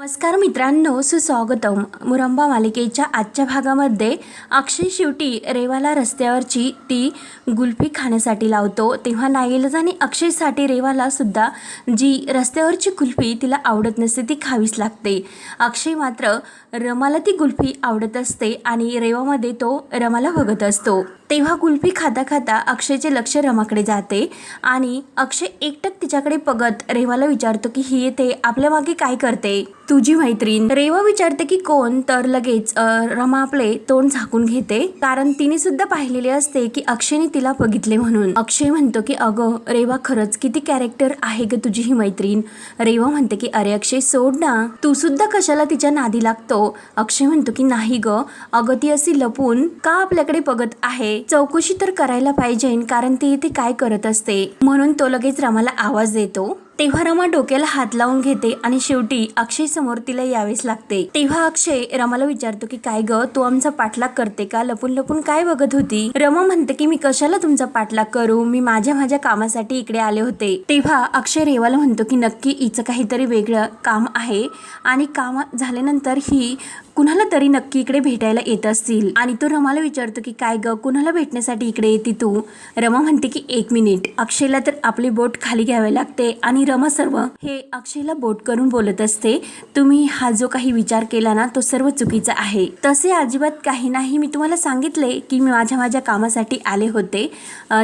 नमस्कार मित्रांनो सुस्वागतम. मुरंबा मालिकेच्या आजच्या भागामध्ये अक्षय शेवटी रेवाला रस्त्यावरची ती गुल्फी खाण्यासाठी लावतो. तेव्हा नाईलाजाने अक्षयसाठी रेवालासुद्धा जी रस्त्यावरची कुल्फी तिला आवडत नसते ती खावीच लागते. अक्षय मात्र रमाला ती गुल्फी आवडत असते आणि रेवामध्ये तो रमाला बघत असतो. तेव्हा कुल्फी खाता खाता अक्षयचे लक्ष रमाकडे जाते आणि अक्षय एकटक तिच्याकडे बघत रेवाला विचारतो की ही येते आपल्या मागे काय करते? तुझी मैत्रीण. रेवा विचारते की कोण? तर लगेच रमा आपले तोंड झाकून घेते. कारण तिने सुद्धा पाहिलेले असते की अक्षयने तिला बघितले म्हणून. अक्षय म्हणतो की अगं रेवा खरंच किती कॅरेक्टर आहे ग तुझी ही मैत्रीण. रेवा म्हणते की अरे अक्षय सोड ना. तू सुद्धा कशाला तिच्या नादी लागतो? अक्षय म्हणतो की नाही ग अगं ती अशी लपून का आपल्याकडे बघत आहे? चौकशी तर करायला पाहिजे कारण ती इथे काय करत असते? म्हणून तो लगेच रमाला आवाज देतो. तेव्हा रमा डोक्याला हात लावून घेते आणि शेवटी अक्षय समोर तिला यावेच लागते. तेव्हा अक्षय रमाला विचारतो की काय ग तू आमचा पाठलाग करते का? लपून लपून काय बघत होती? रमा म्हणते की मी कशाला तुमचा पाठलाग करू? मी माझ्या माझ्या कामासाठी इकडे आले होते. तेव्हा अक्षय रेवाला म्हणतो की नक्की हिचं काहीतरी वेगळं काम आहे आणि काम झाल्यानंतर ही कुणाला तरी नक्की इकडे भेटायला येत असतील. आणि तो रमाला विचारतो की काय ग कुणाला भेटण्यासाठी इकडे येते तू? रमा म्हणते की एक मिनिट. अक्षयला तर आपली बोट खाली घ्यावी लागते आणि रमा सर्व हे अक्षयला बोट करून बोलत असते. तुम्ही हा जो काही विचार केला ना तो सर्व चुकीचा आहे. तसे अजिबात काही नाही. मी तुम्हाला सांगितले की मी माझ्या माझ्या कामासाठी आले होते.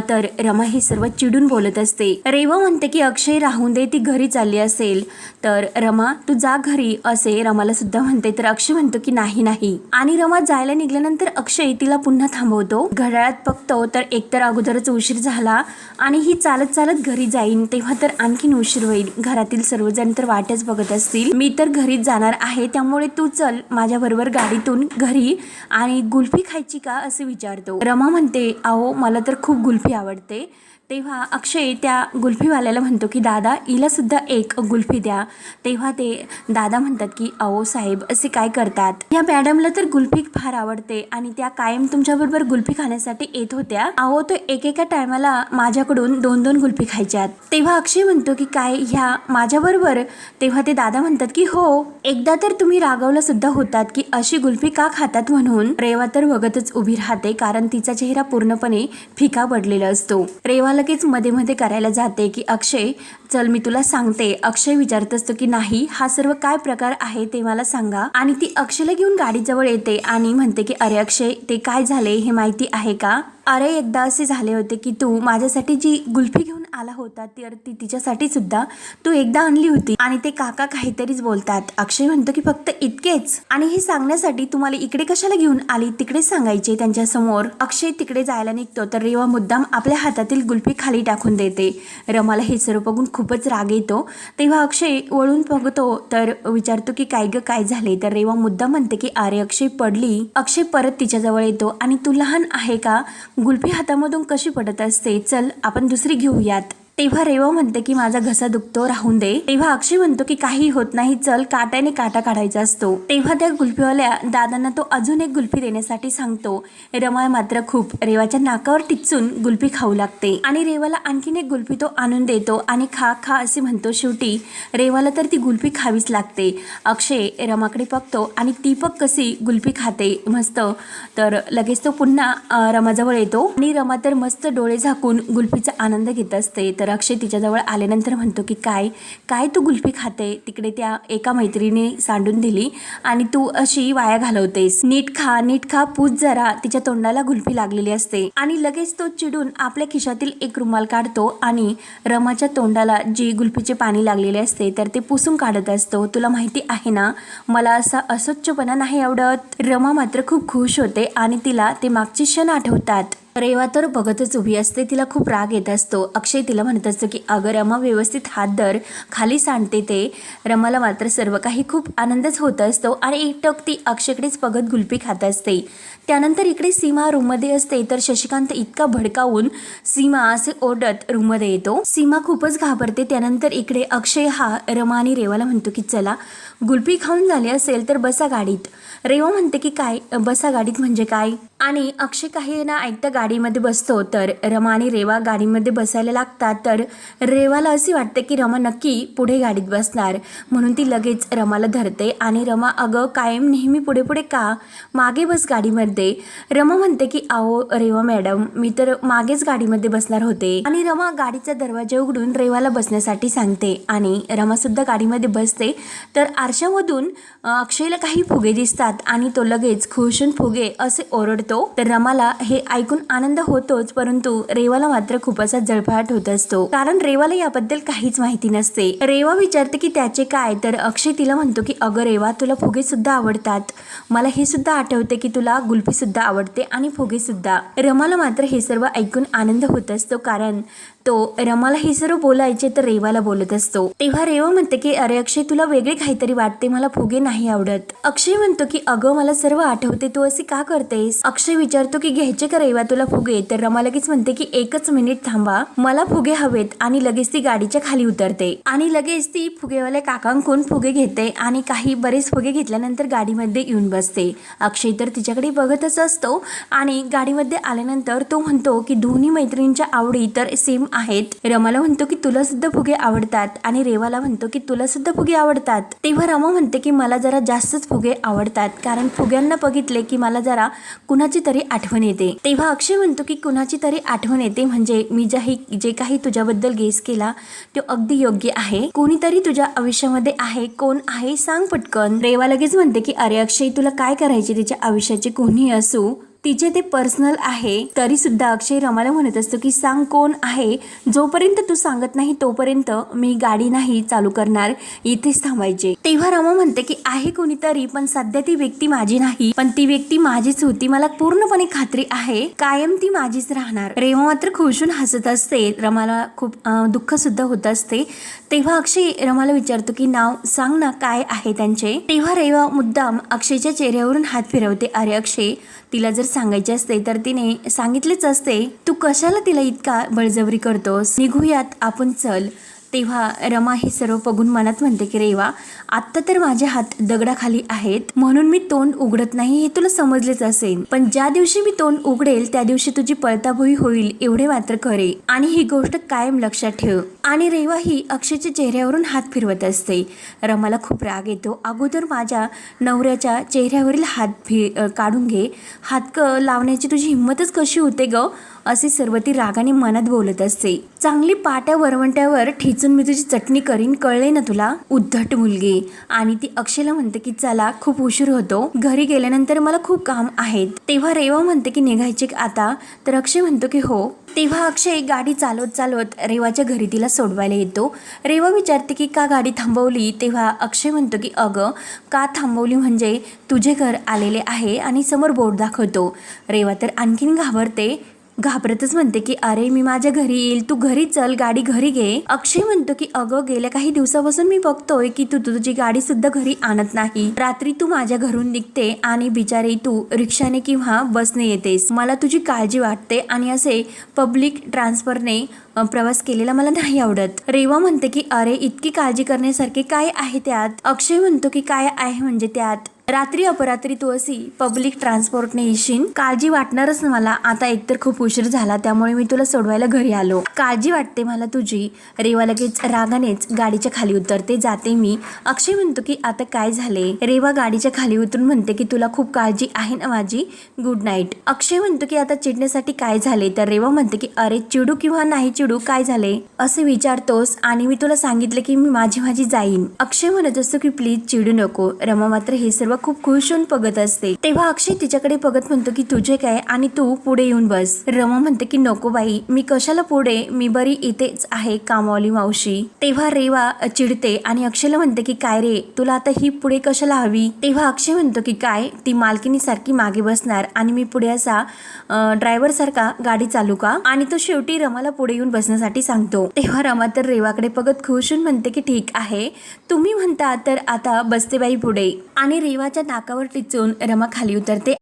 तर रमा हे सर्व चिडून बोलत असते. रेवा म्हणते की अक्षय राहून दे ती घरी चालली असेल. तर रमा तू जा घरी. असे रमाला सुद्धा म्हणते. तर अक्षय म्हणतो की नाही नाही. आणि रमा जायला निघाल्यानंतर अक्षय तिला पुन्हा थांबवतो. घड्याळात बघतो तर एकतर अगोदरच उशीर झाला आणि ही चालत चालत घरी जाईन तेव्हा तर आणखीन उशीर होईल. घरातील सर्वजण तर वाटच बघत असतील. मी तर घरीच जाणार आहे त्यामुळे तू चल माझ्या बरोबर गाडीतून घरी आणि गुल्फी खायची का असे विचारतो. रमा म्हणते अहो मला तर खूप गुल्फी आवडते. तेव्हा अक्षय त्या गुल्फीवाल्याला म्हणतो की दादा हिलासुद्धा एक गुल्फी द्या. तेव्हा ते दादा म्हणतात की अहो साहेब असे काय करतात? या मॅडमला तर गुल्फी फार आवडते आणि त्या कायम तुमच्याबरोबर गुल्फी खाण्यासाठी येत होत्या. अहो तो एकेका टायमाला माझ्याकडून दोन दोन गुल्फी खायच्यात. तेव्हा अक्षय म्हणतो की काय ह्या माझ्याबरोबर? तेव्हा ते दादा म्हणतात की हो एकदा तर तुम्ही रागवला सुद्धा होतात की अशी गुल्फी का खातात म्हणून? रेवा तर बघतच उभी राहते कारण तिचा चेहरा पूर्णपणे फिका पडलेला असतो. रेवा लगेच मध्ये मध्ये करायला जाते की अक्षय चल मी तुला सांगते. अक्षय विचारत असतो की नाही हा सर्व काय प्रकार आहे ते मला सांगा. आणि ती अक्षयला घेऊन गाडीजवळ येते आणि म्हणते की अरे अक्षय ते काय झाले हे माहिती आहे का? अरे एकदा असे झाले होते की तू माझ्यासाठी जी गुल्फी घेऊन आला होता तर ती तिच्यासाठी सुद्धा तू एकदा आणली होती. आणि ते काका काहीतरीच बोलतात. अक्षय म्हणतो की फक्त इतकेच. आणि हे सांगण्यासाठी तुम्हाला इकडे कशाला घेऊन आली? तिकडे सांगायचे त्यांच्यासमोर अक्षय तिकडे जायला निघतो तर रेवा मुद्दाम आपल्या हातातील गुल्फी खाली टाकून देते. रमाला हे सर्व बघून खूपच राग येतो. तेव्हा अक्षय वळून बघतो तर विचारतो की काय ग काय झाले तर रेवा मुद्दा म्हणते की अरे अक्षय पडली. अक्षय परत तिच्याजवळ येतो आणि तू लहान आहे का? गुल्फी हातामधून कशी पडत असते? चल आपण दुसरी घेऊयात. तेव्हा रेवा म्हणते की माझा घसा दुखतो राहून दे. तेव्हा अक्षय म्हणतो की काही होत नाही चल काट्याने काटा काढायचा असतो. तेव्हा त्या गुल्फीवाल्या दादांना तो अजून एक गुल्फी देण्यासाठी सांगतो रमाय मात्र खूप. रेवाच्या नाकावर टिचून गुल्फी खाऊ लागते. आणि रेवाला आणखीन एक गुल्फी तो आणून देतो आणि खा खा असे म्हणतो शेवटी रेवाला तर ती गुल्फी खावीच लागते. अक्षय रमाकडे बघतो आणि ती पक कशी गुल्फी खाते मस्त. तर लगेच तो पुन्हा रमाजवळ येतो आणि रमा तर मस्त डोळे झाकून गुल्फीचा आनंद घेत असते. तर अक्षय तिच्याजवळ आल्यानंतर म्हणतो की काय काय तू गुल्फी खाते? तिकडे त्या एका मैत्रिणीने सांडून दिली आणि तू अशी वाया घालवतेस. नीट खा नीट खा पूज जरा. तिच्या तोंडाला गुल्फी लागलेली असते. आणि लगेच तो चिडून आपल्या खिशातील एक रुमाल काढतो आणि रमाच्या तोंडाला जी गुल्फीचे पाणी लागलेले असते तर ते पुसून काढत असतो. तुला माहिती आहे ना मला असा अस्वच्छपणा नाही आवडत. रमा मात्र खूप खुश होते आणि तिला ते मागचे क्षण आठवतात. रेवा तर बघतच उभी असते तिला खूप राग येत असतो. अक्षय तिला म्हणत असतो की अगं रमा व्यवस्थित हात धर खाली सांडते ते. रमाला मात्र सर्व काही खूप आनंदच होत असतो आणि एकटक ती अक्षयकडेच बघत गुल्फी खात असते. त्यानंतर इकडे सीमा रूममध्ये असते. तर शशिकांत इतका भडकावून सीमा असे ओरडत रूममध्ये येतो. सीमा खूपच घाबरते. त्यानंतर इकडे अक्षय हा रमा आणि रेवाला म्हणतो की चला गुलपी खाऊन झाली असेल तर बसा गाडीत. रेवा म्हणते की काय? बसा गाडीत म्हणजे काय? आणि अक्षय काही ना ऐकता गाडीमध्ये बसतो. तर रमा आणि रेवा गाडीमध्ये बसायला लागतात. तर रेवाला असे वाटते की रमा नक्की पुढे गाडीत बसणार. म्हणून ती लगेच रमाला धरते. आणि रमा अगं कायम नेहमी पुढे पुढे का? मागे बस गाडीमध्ये. रमा म्हणते की आओ रेवा मॅडम मी तर मागेच गाडीमध्ये बसणार होते. आणि रमा गाडीचा दरवाजा उघडून रेवाला बसण्यासाठी सांगते. आणि रमा सुद्धा गाडीमध्ये बसते. तर आरशामधून अक्षयला काही फुगे दिसतात आणि तो लगेच खुशून फुगे असे ओरडतो. तर रमाला हे ऐकून आनंद होतोच परंतु रेवाला मात्र खूप असा जळफाट होत असतो. कारण रेवाला याबद्दल काहीच माहिती नसते. रेवा विचारते की त्याचे काय? तर अक्षय तिला म्हणतो की अगं रेवा तुला फुगे सुद्धा आवडतात. मला हे सुद्धा आठवते की तुला गुल सुद्धा आवडते आणि फुगे सुद्धा रमाला मात्र हे सर्व ऐकून आनंद होत असतो कारण तो रमाला हे सर्व बोलायचे तर रेवाला बोलत असतो. तेव्हा रेवा म्हणते की अरे अक्षय तुला वेगळे काहीतरी वाटते मला फुगे नाही आवडत. अक्षय म्हणतो की अगं मला सर्व आठवते तू असे का करतेस? अक्षय विचारतो की घ्यायचे का रेवा तुला फुगे? तर रमा लगेच म्हणते की एकच मिनिट थांबा. मला फुगे हवेत आणि लगेच ती गाडीच्या खाली उतरते. आणि लगेच ती फुगेवाल्या काकांकडून फुगे घेते आणि काही बरेच फुगे घेतल्यानंतर गाडीमध्ये येऊन बसते. अक्षय तर तिच्याकडे बघतच असतो आणि गाडीमध्ये आल्यानंतर तो म्हणतो की दोन्ही मैत्रिणींच्या आवडी तर सेम आहेत. रमाला म्हणतो की तुला सुद्धा फुगे आवडतात. आणि रेवाला म्हणतो की तुला सुद्धा फुगे आवडतात. तेव्हा रमा म्हणते की मला जरा जास्तच फुगे आवडतात. कारण फुग्यांना बघितले की मला जरा कुणाची तरी आठवण येते. तेव्हा अक्षय म्हणतो की कुणाची तरी आठवण येते. म्हणजे मी ज्याही जे काही तुझ्याबद्दल गेस केला तो अगदी योग्य आहे. कोणीतरी तुझ्या आयुष्यामध्ये आहे. कोण आहे? सांग पटकन. रेवा लगेच म्हणते की अरे अक्षय तुला काय करायचे? तिच्या आयुष्याचे कोणी असू. तिचे ते पर्सनल आहे तरी सुद्धा अक्षय रमाला म्हणत असतो की सांग कोण आहे? जोपर्यंत तू सांगत नाही तोपर्यंत मी गाडी नाही चालू करणार. इथेच थांबायचे. तेव्हा रमा म्हणते की आहे कोणीतरी पण सध्या ती व्यक्ती माझी नाही. पण ती व्यक्ती माझीच होती. मला पूर्णपणे खात्री आहे. कायम ती माझीच राहणार. रेवा मात्र खुशून हसत असते. रमाला खूप दुःख सुद्धा होत असते. तेव्हा अक्षय रमाला विचारतो की नाव सांग ना काय आहे त्यांचे? तेव्हा रेवा मुद्दाम अक्षयच्या चेहऱ्यावरून हात फिरवते. अरे अक्षय तिला जर सांगायचे असते तर तिने सांगितलेच असते तू कशाला तिला इतका बळजबरी करतोस? निघूयात आपण चल. तेव्हा रमा हे सर्व बघून मनात म्हणते की रेवा आत्ता तर माझे हात दगडाखाली आहेत म्हणून मी तोंड उघडत नाही हे तुला समजलेच असेल. पण ज्या दिवशी मी तोंड उघडेल त्या दिवशी तुझी पळताभोई होईल एवढे मात्र करे आणि ही गोष्ट कायम लक्षात ठेव. आणि रेवा ही अक्षयच्या चेहऱ्यावरून हात फिरवत असते. रमाला खूप राग येतो. अगोदर माझ्या नवऱ्याच्या चेहऱ्यावरील हात फि काढून घे. हात क लावण्याची तुझी हिंमतच कशी होते ग? असे सर्व ती रागाने मनात बोलत असते. चांगली पाट्या वरवंट्यावर ठेचून मी तुझी चटणी करीन कळले ना तुला? उद्धट मुलगी. आणि ती अक्षयला म्हणते की चला खूप उशीर होतो. घरी गेल्यानंतर मला खूप काम आहेत. तेव्हा रेवा म्हणते की निघायचे आता? तर अक्षय म्हणतो की हो. तेव्हा अक्षय गाडी चालवत चालवत रेवाच्या घरी तिला सोडवायला येतो. रेवा विचारते की का गाडी थांबवली? तेव्हा अक्षय म्हणतो की अगं का थांबवली म्हणजे तुझे घर आलेले आहे आणि समोर बोर्ड दाखवतो. रेवा तर आणखीन घाबरते. घाबरतच म्हणते की अरे मी माझ्या घरी येईल. तू घरी चल गाडी घरी घे. अक्षय म्हणतो की अगं गेल्या काही दिवसापासून मी बघतोय की तू तुझी गाडी सुद्धा घरी आणत नाही. रात्री तू माझ्या घरून निघते आणि बिचारे तू रिक्षाने किंवा बसने येतेस. मला तुझी काळजी वाटते आणि असे पब्लिक ट्रान्सफरने प्रवास केलेला मला नाही आवडत. रेवा म्हणते की अरे इतकी काळजी करण्यासारखे काय आहे त्यात? अक्षय म्हणतो की काय आहे म्हणजे त्यात? रात्री अपरात्री तू अशी पब्लिक ट्रान्सपोर्टने येशील काळजी वाटणारच मला. आता एकतर खूप उशीर झाला त्यामुळे मी तुला सोडवायला घरी आलो. काळजी वाटते मला तुझी. रेवा लगेच रागानेच गाडीच्या खाली उतरते. जाते मी. अक्षय म्हणतो की आता काय झाले? रेवा गाडीच्या खाली उतरून म्हणते की तुला खूप काळजी आहे ना माझी? गुड नाईट अक्षय म्हणतो की आता चिडण्यासाठी काय झाले? तर रेवा म्हणते की अरे चिडू किंवा नाही चिडू काय झाले? असे विचारतोस आणि मी तुला सांगितलं की मी माझी माझी जाईन. अक्षय म्हणत असतो की प्लीज चिडू नको. रमा मात्र हे सर्व खूप खुश होऊन बघत असते. तेव्हा अक्षय तिच्याकडे बघत म्हणतो की तुझे काय? आणि तू पुढे येऊन बस. रमा म्हणते की नको बाई. मी कशाला पुढे? मी बरी इथेच आहे कामवाली मावशी. तेव्हा रेवा चिडते आणि अक्षयला म्हणते की काय रे? तुला आता ही पुढे कशाला हवी? तेव्हा अक्षय म्हणतो की काय? ती मालकिनी सारखी मागे बसणार आणि मी पुढे असा ड्रायव्हर सारखा गाडी चालू का? आणि तो शेवटी रमाला पुढे येऊन बसण्यासाठी सांगतो. तेव्हा रमा तर रेवाकडे बघत खुश होऊन म्हणते की ठीक आहे. तुम्ही म्हणता तर आता बसते बाई पुढे. आणि रेवा रेवाच्या नाकावर टिचून रमा खाली उतरते.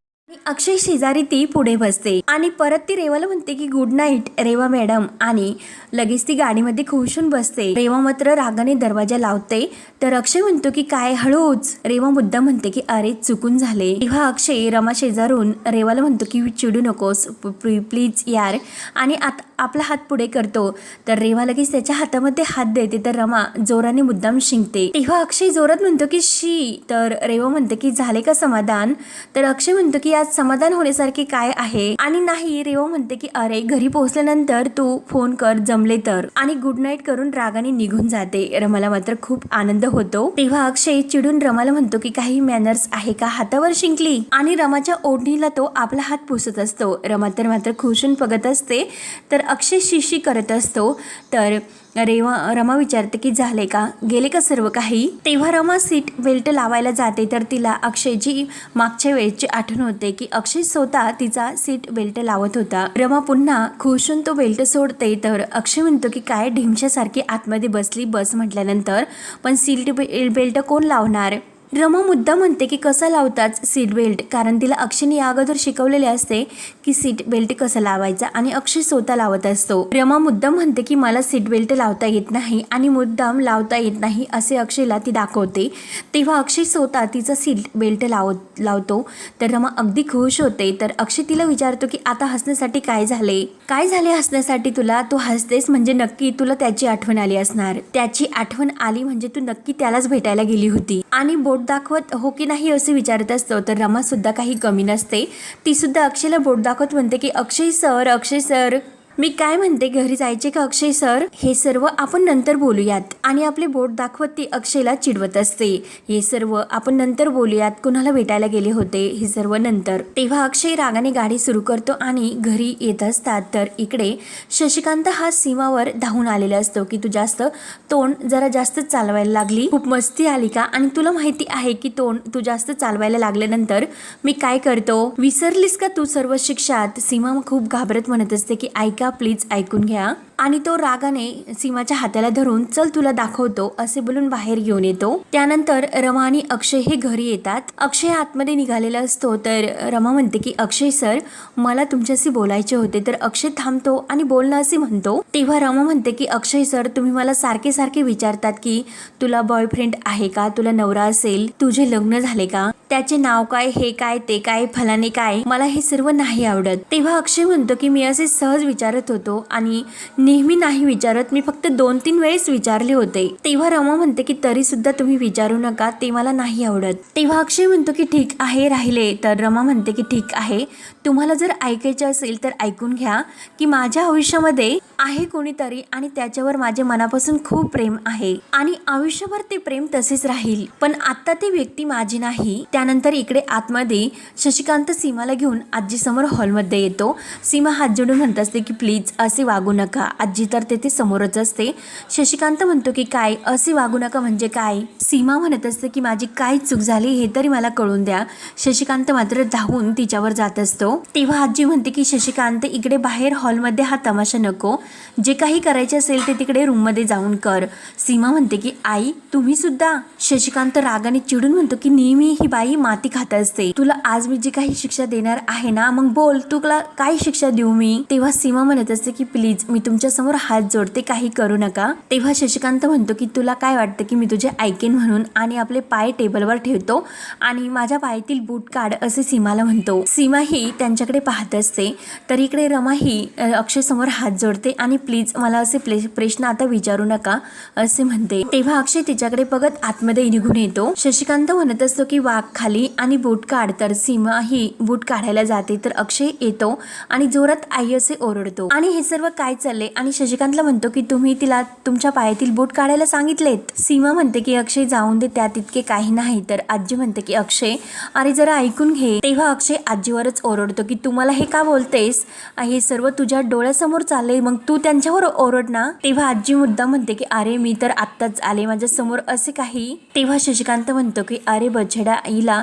अक्षय शेजारी ती पुढे बसते. आणि परत ती रेवाला म्हणते की गुड नाईट रेवा मॅडम. आणि लगेच ती गाडीमध्ये खुशून बसते. रेवा मात्र रागाने दरवाजा लावते. तर अक्षय म्हणतो की काय हळूच? रेवा मुद्दा म्हणते की अरे चुकून झाले. तेव्हा अक्षय रमा शेजारून रेवाला म्हणतो की चिडू नकोस प्लीज यार. आणि आत आपला हात पुढे करतो. तर रेवा लगेच त्याच्या हातामध्ये हात देते. तर रमा जोराने मुद्दाम शिंकते. तेव्हा अक्षय जोरात म्हणतो की शी. तर रेवा म्हणते की झाले का समाधान? तर अक्षय म्हणतो की आज समाधान होण्यासारखे काय आहे? आणि नाही रेवा म्हणते की अरे घरी पोहोचल्यानंतर तू फोन कर जमले तर. आणि गुड नाईट करून रागाने निघून जाते. रमाला मात्र खूप आनंद होतो. तेव्हा अक्षय चिडून रमाला म्हणतो की काही मॅनर्स आहे का हातावर शिंकली? आणि रमाच्या ओढणीला तो आपला हात पुसत असतो. रमा तर मात्र खुशून बघत असते. तर अक्षय शिशी करत असतो. तर रेवा रमा विचारते की झाले का? गेले का सर्व काही? तेव्हा रमा सीट बेल्ट लावायला जाते तर तिला अक्षयची मागच्या वेळेची आठवण होते की अक्षय स्वतः तिचा सीट बेल्ट लावत होता. रमा पुन्हा खुशून तो बेल्ट सोडते तर अक्षय म्हणतो की काय ढिमशासारखी आतमध्ये बसली बस म्हटल्यानंतर पण सीट बेल्ट कोण लावणार? रमा मुद्दा म्हणते की कसं लावतात सीट बेल्ट कारण तिला अक्षयने या अगोदर शिकवलेले असते की सीट बेल्ट कसं लावायचा आणि अक्षय स्वतः लावत असतो. रमा मुद्दा म्हणते की मला सीट बेल्ट लावता येत नाही आणि मुद्दाम लावता येत नाही असे अक्षयला ती दाखवते. तेव्हा अक्षय स्वतः तिचा सीट बेल्ट लावत लावतो. तर रमा अगदी खुश होते. तर अक्षय तिला विचारतो की आता हसण्यासाठी काय झाले? काय झाले हसण्यासाठी तुला? तू हसतेस म्हणजे नक्की तुला त्याची आठवण आली असणार. त्याची आठवण आली म्हणजे तू नक्की त्यालाच भेटायला गेली होती. आणि बोट दाखवत हो की नाही असे विचारत असतो. तर रमासुद्धा काही कमी नसते. तीसुद्धा अक्षयला बोट दाखवत म्हणते की अक्षय सर अक्षय सर. मी काय म्हणते घरी जायचे का अक्षय सर? हे सर्व आपण नंतर बोलूयात. आणि आपले बोट दाखवत ती अक्षयला चिडवत असते. हे सर्व आपण नंतर बोलूयात कुणाला भेटायला गेले होते हे सर्व नंतर. तेव्हा अक्षय रागाने गाडी सुरू करतो आणि घरी येत असतात. तर इकडे शशिकांत हा सीमावर धावून आलेला असतो की तू जास्त तोंड जरा जास्त चालवायला लागली? खूप मस्ती आली का? आणि तुला माहिती आहे की तोंड तू जास्त चालवायला लागल्यानंतर मी काय करतो? विसरलीस का तू सर्व शिक्षात? सीमा खूप घाबरत म्हणत असते की ऐका प्लीज ऐकून घ्या. आणि तो रागाने सीमाच्या हाताला धरून चल तुला दाखवतो असे बोलून बाहेर घेऊन येतो. त्यानंतर रमा आणि अक्षय हे घरी येतात. अक्षय आतमध्ये निघालेला असतो तर रमा म्हणते की अक्षय सर मला तुमच्याशी बोलायचे होते तर अक्षय थांबतो आणि बोलणं असे म्हणतो. तेव्हा रमा म्हणते की अक्षय सर तुम्ही मला सारखे सारखे विचारतात की तुला बॉयफ्रेंड आहे का? तुला नवरा असेल? तुझे लग्न झाले का? त्याचे नाव काय हे काय ते काय फलाने काय मला हे सर्व नाही आवडत. तेव्हा अक्षय म्हणतो की मी असे सहज विचारत होतो आणि नेहमी नाही विचारत मी फक्त दोन तीन वेळेस विचारले होते. तेव्हा रमा म्हणते की तरी सुद्धा तुम्ही विचारू नका ते मला नाही आवडत. तेव्हा अक्षय म्हणतो की ठीक आहे राहिले. तर रमा म्हणते की ठीक आहे. तुम्हाला जर ऐकायचे असेल तर ऐकून घ्या की माझ्या आयुष्यामध्ये आहे कोणीतरी आणि त्याच्यावर माझे मनापासून खूप प्रेम आहे. आणि आयुष्यभर ते प्रेम तसेच राहील. पण आता ती व्यक्ती माझी नाही. त्यानंतर इकडे आतमध्ये शशिकांत सीमाला घेऊन आजीसमोर हॉलमध्ये येतो. सीमा हात जोडून म्हणत असते की प्लीज असे वागू नका. आजी तर तेथे समोरच असते. शशिकांत म्हणतो की काय? असे वागू नका म्हणजे काय? सीमा म्हणत असते की माझी काय चूक झाली हे तरी मला कळून द्या. शशिकांत मात्र धावून तिच्यावर जात असतो. तेव्हा आजी म्हणते की शशिकांत इकडे बाहेर हॉलमध्ये हा तमाशा नको. जे काही करायचे असेल ते तिकडे रूममध्ये जाऊन कर. सीमा म्हणते की आई तुम्ही सुद्धा शशिकांत रागाने चिडून म्हणतो की नेहमी ही बाई माती खात असते. तुला आज मी जी काही शिक्षा देणार आहे ना मग बोल तुला काय शिक्षा देऊ मी? तेव्हा सीमा म्हणत असते की प्लीज मी तुमच्यासमोर हात जोडते काही करू नका. तेव्हा शशिकांत म्हणतो की तुला काय वाटतं की मी तुझे ऐकेन म्हणून आणि आपले पाय टेबलवर ठेवतो आणि माझ्या पायातील बूट काढ असे सीमाला म्हणतो. सीमा ही त्यांच्याकडे पाहत असते. तर इकडे रमा ही अ, अक्षय समोर हात जोडते आणि प्लीज मला असे प्ले प्रश्न आता विचारू नका असे म्हणते. तेव्हा अक्षय तिच्याकडे बघत आतमध्ये निघून येतो. शशिकांत म्हणत असतो की वाघ खाली आणि बूट काढ. तर सीमा ही बूट काढायला जाते तर अक्षय येतो आणि जोरात आई असे ओरडतो. आणि हे सर्व काय चालले आणि शशिकांतला म्हणतो की तुम्ही तिला तुमच्या पायातील बूट काढायला सांगितलेत. सीमा म्हणते की अक्षय जाऊन दे त्यात इतके काही नाही. तर आजी म्हणते की अक्षय अरे जरा ऐकून घे. तेव्हा अक्षय आजीवरच ओरडतो की तुम्हाला हे का बोलतेस? हे सर्व तुझ्या डोळ्यासमोर चाललंय मग तू त्यांच्यावर ओरड ना. तेव्हा आजी मुद्दा म्हणते की अरे मी तर आत्ताच आले. माझ्यासमोर असे काही तेव्हा शशिकांत म्हणतो की अरे बछड्या आईला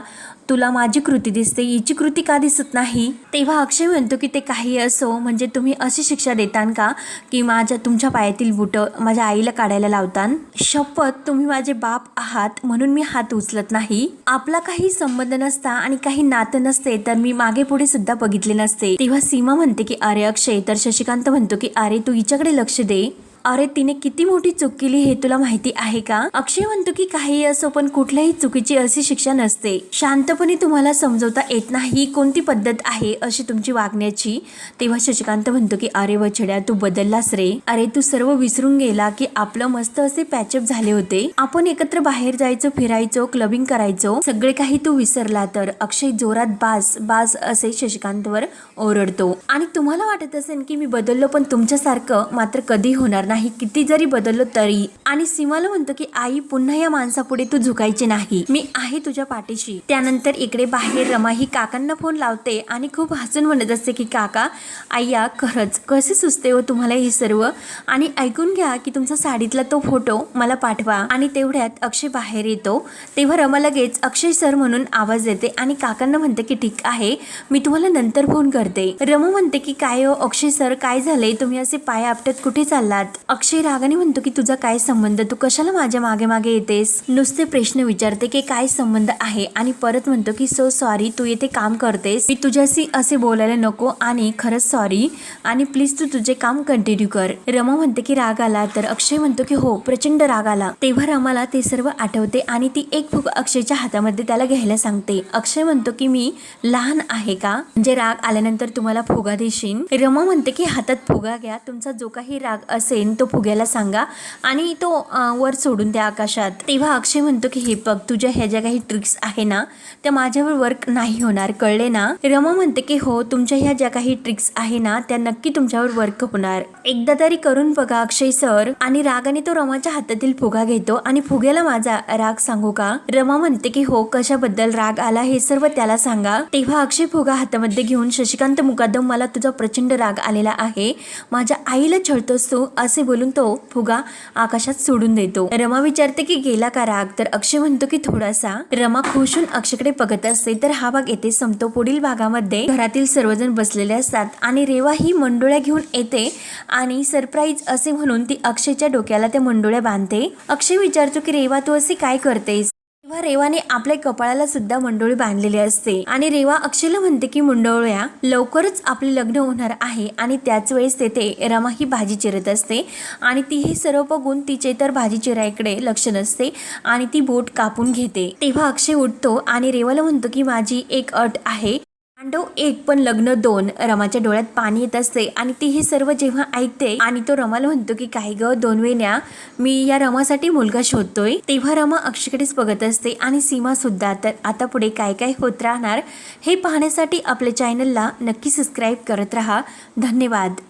तुला माझी कृती दिसते. हिची कृती का दिसत नाही तेव्हा अक्षय म्हणतो की ते काही असो. म्हणजे तुम्ही अशी शिक्षा देतान का की माझ्या तुमच्या पायातील बुटं माझ्या आईला काढायला लावतान? शपथ तुम्ही माझे बाप आहात. म्हणून मी हात उचलत नाही. आपला काही संबंध नसता आणि काही नातं नसते तर मी मागे पुढे सुद्धा बघितले नसते. तेव्हा सीमा म्हणते की अरे अक्षय तर शशिकांत म्हणतो की अरे तू हिच्याकडे लक्ष दे. अरे तिने किती मोठी चूक केली हे तुला माहिती आहे का? अक्षय म्हणतो की काही असो पण कुठल्याही चुकीची अशी शिक्षा नसते. शांतपणे तुम्हाला समजवता येत नाही कोणती पद्धत आहे अशी तुमची वागण्याची? तेव्हा शशिकांत म्हणतो की अरे वछड्या तू बदललास रे. अरे तू सर्व विसरून गेला की आपलं मस्त असे पॅचअप झाले होते. आपण एकत्र बाहेर जायचो फिरायचो क्लबिंग करायचो. सगळे काही तू विसरला तर अक्षय जोरात बास बास असे शशिकांतवर ओरडतो. आणि तुम्हाला वाटत असेल की मी बदललो पण तुमच्यासारखं मात्र कधी होणार नाही किती जरी बदललो तरी. आणि सीमाला म्हणतो की आई पुन्हा या माणसापुढे तू झुकायची नाही. मी आहे तुझ्या पाठीशी. त्यानंतर इकडे बाहेर रमा ही काकांना फोन लावते आणि खूप हसून म्हणत असते की काका आय्या खरंच कसे सुचते हो तुम्हाला हे सर्व? आणि ऐकून घ्या की तुमचा साडीतला तो फोटो मला पाठवा. आणि तेवढ्यात अक्षय बाहेर येतो. तेव्हा रमा लगेच अक्षय सर म्हणून आवाज देते आणि काकांना म्हणते की ठीक आहे मी तुम्हाला नंतर फोन करते. रमा म्हणते की काय हो अक्षय सर काय झाले तुम्ही असे पाय आपटत कुठे चाललात? अक्षय रागाने म्हणतो की तुझा काय संबंध? तू कशाला माझ्या मागे मागे येतेस? नुसते प्रश्न विचारते की काय संबंध आहे? आणि परत म्हणतो की सो सॉरी तू येथे काम करतेस. मी तुझ्याशी असे बोलायला नको आणि खरंच सॉरी आणि प्लीज तू तुझे काम कंटिन्यू कर. रमा म्हणते की राग आला तर अक्षय म्हणतो की हो प्रचंड राग आला. तेव्हा रमाला ते सर्व आठवते आणि ती एक फुग अक्षयच्या हातामध्ये त्याला घ्यायला सांगते. अक्षय म्हणतो की मी लहान आहे का? म्हणजे राग आल्यानंतर तुम्हाला फुगा देशील रमा म्हणते की हातात फुगा घ्या. तुमचा जो काही राग असेल तो फुग्याला सांगा आणि तो वर सोडून द्या आकाशात. तेव्हा अक्षय म्हणतो की हे बघ तुझ्या ह्या ज्या काही ट्रिक्स आहे ना त्या माझ्यावर वर्क नाही होणार कळले ना? रमा म्हणते की हो तुमच्या ह्या ज्या काही ट्रिक्स आहे ना त्या नक्की तुमच्यावर वर्क होणार. एकदा तरी करून बघा अक्षय सर आणि रागाने तो रमाच्या हातातील फुगा घेतो आणि फुग्याला माझा राग सांगू का? रमा म्हणते की हो कशाबद्दल राग आला हे सर्व त्याला सांगा. तेव्हा अक्षय फुगा हातामध्ये घेऊन शशिकांत मुकादम मला तुझा प्रचंड राग आलेला आहे. माझ्या आईला छळतोस तू असे बोलून तो फुगा आकाशात सोडून देतो. रमा विचारते की गेला का राग? तर अक्षय म्हणतो की थोडासा. रमा खुश होऊन अक्षयकडे बघत असते. तर हा भाग येथे संपतो. पुढील भागामध्ये घरातील सर्वजण बसलेले असतात आणि रेवा ही मंडोळ्या घेऊन येते आणि सरप्राईज असे म्हणून ती अक्षयच्या डोक्याला त्या मंडोळ्या बांधते. अक्षय विचारतो की रेवा तू असे काय करतेस? तेव्हा रेवाने आपल्या कपाळाला सुद्धा मंडोळी बांधलेली असते. आणि रेवा अक्षयला म्हणते की मंडोळ्या लवकरच आपले लग्न होणार आहे आणि त्याच वेळेस तेथे रमा ही भाजी चिरत असते आणि ती हे सर्व बघून तिचे तर भाजी चिरायकडे लक्ष नसते आणि ती बोट कापून घेते. तेव्हा अक्षय उठतो आणि रेवाला म्हणतो की माझी एक अट आहे पांडव एक पण लग्न दोन रमाच्या डोळ्यात पाणी येत असते आणि ती हे सर्व जेव्हा ऐकते आणि तो रमाला म्हणतो की काही ग दोन वेण्या? मी या रमासाठी मुलगा शोधतोय. तेव्हा रमा अक्षकडेच बघत असते आणि सीमा सुद्धा. तर आता पुढे काय काय होत राहणार हे पाहण्यासाठी आपल्या चॅनलला नक्की सबस्क्राईब करत राहा. धन्यवाद.